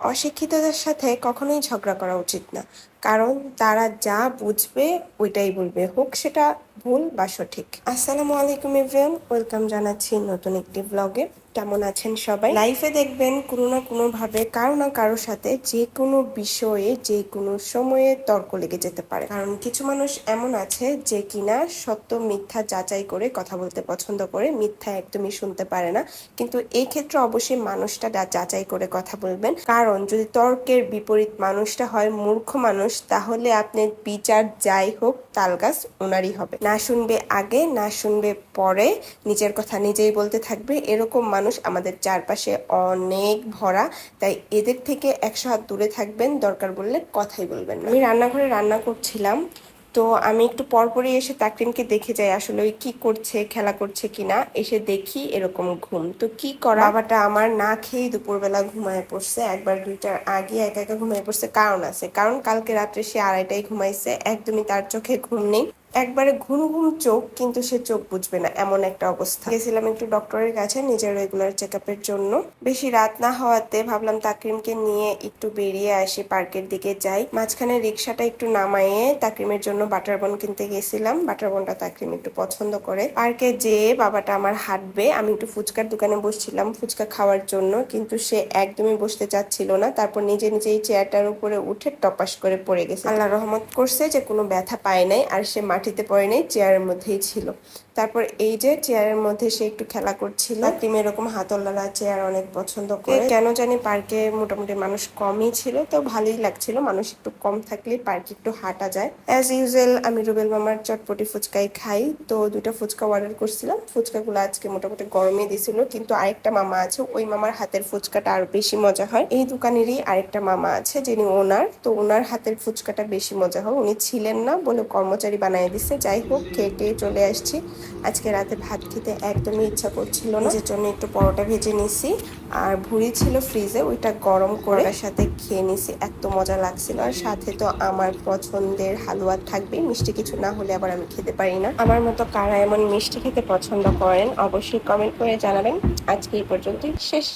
অশিক্ষিতদের সাথে কখনোই ঝগড়া করা উচিত না। কারণ তারা যা বুঝবে ওইটাই বলবে, হোক সেটা ভুল বা সঠিক। আসসালামু আলাইকুম এভরিওয়ান, ওয়েলকাম জানাচ্ছি নতুন একটি ব্লগে কেমন আছেন সবাই? লাইফে দেখবেন কোনো না কোনো ভাবে কারও না কারোর সাথে যে কোনো বিষয়ে, যে কোনো সময়ে তর্ক লেগে যেতে পারে। কারণ কিছু মানুষ এমন আছে যে কিনা সত্য মিথ্যা যাচাই করে কথা বলতে পছন্দ করে, মিথ্যা একদমই শুনতে পারে না। কিন্তু এই ক্ষেত্রে অবশ্যই মানুষটা যাচাই করে কথা বলবেন। কারণ যদি তর্কের বিপরীত মানুষটা হয়, মূর্খ মানুষ তাহলে আপনার বিচার যাই হোক, তাল গাছ ওনারই হবে। না শুনবে আগে, না শুনবে পরে, নিজের কথা নিজেই বলতে থাকবে। এরকম মানুষ আমাদের চারপাশে অনেক ভরা, তাই এদের থেকে একশো হাত দূরে থাকবেন, দরকার বললে কথাই বলবেন আমি রান্নাঘরে রান্না করছিলাম তো আমি একটু পরপরই এসে তাকরিনকে দেখে যাই আসলে ওই কি করছে, খেলা করছে কিনা। এসে দেখি এরকম ঘুম। তো কি করা? বাবাটা আমার না খেয়ে দুপুরবেলা ঘুমায় পড়ছে। একবার দুইটার আগে একা একা ঘুমায় পড়ছে। কারণ আছে। কারণ কালকে রাত্রে সে আড়াইটায় ঘুমাইছে। একদমই তার চোখে ঘুম নেই। একবারে ঘুম ঘুম চোখ, কিন্তু সে চোখ বুঝবে না, এমন একটা অবস্থা। গেছিলাম একটু ডক্টরের কাছে, নিজের রেগুলার চেক আপের জন্য। বেশি রাত না হওয়াতে ভাবলাম তাকরিমকে নিয়ে একটু বেরিয়ে আসি, পার্কের দিকে যাই। মাঝখানে রিক্সাটা একটু নামাইয়ে তাকরিমের জন্য বাটার বন কিনতে গেছিলাম। বাটার বনটা তাকরিম একটু পছন্দ করে। পার্কে যেয়ে বাবাটা আমার হাঁটবে। আমি একটু ফুচকার দোকানে বসছিলাম ফুচকা খাওয়ার জন্য, কিন্তু সে একদমই বসতে চাচ্ছিল না। তারপর নিজে নিজেই চেয়ারটার উপরে উঠে টপাস করে পড়ে গেছে। আল্লাহ রহমত করছে যে, কোনো ব্যথা পায় নাই। আর সে মাটিতে পড়ে নেই চেয়ারের মধ্যেই ছিল। তারপর এই যে চেয়ারের মধ্যে সে একটু খেলা করছিল। তিনি এরকম হাতলওয়ালা চেয়ার অনেক পছন্দ করে। কেন জানি পার্কে মোটামুটি মানুষ কমই ছিল তো ভালোই লাগছিল। মানুষ একটু কম থাকলে পার্কে একটু হাঁটা যায়। অ্যাজ ইউজুয়াল আমি রুবেল মামার চটপটি ফুচকাই খাই তো দুটো ফুচকা অর্ডার করছিলাম। ফুচকাগুলো আজকে মোটামুটি গরমে দিছিল কিন্তু আরেকটা মামা আছে ওই মামার হাতের ফুচকাটা আরও বেশি মজা হয়। এই দোকানেরই আরেকটা মামা আছে যিনি ওনার তো ওনার হাতের ফুচকাটা বেশি মজা হয়। উনি ছিলেন না বলে কর্মচারী বানিয়ে দিচ্ছে যাই হোক খেয়ে চলে আসছি। আজকে রাতে ভাত খেতে একদমই ইচ্ছা করছিল না। যে জন্য একটু পরোটা ভেজে নিছি। আর ভুড়ি ছিল ফ্রিজে ওইটা গরম করে সাথে খেয়ে নিছি। এত মজা লাগছিল। আর সাথে তো আমার পছন্দের হালুয়া থাকবে। মিষ্টি কিছু না হলে আবার আমি খেতে পারি না। আমার মতো কারা এমন মিষ্টি খেতে পছন্দ করেন অবশ্যই কমেন্ট করে জানাবেন। আজকে এই পর্যন্তই। শেষ।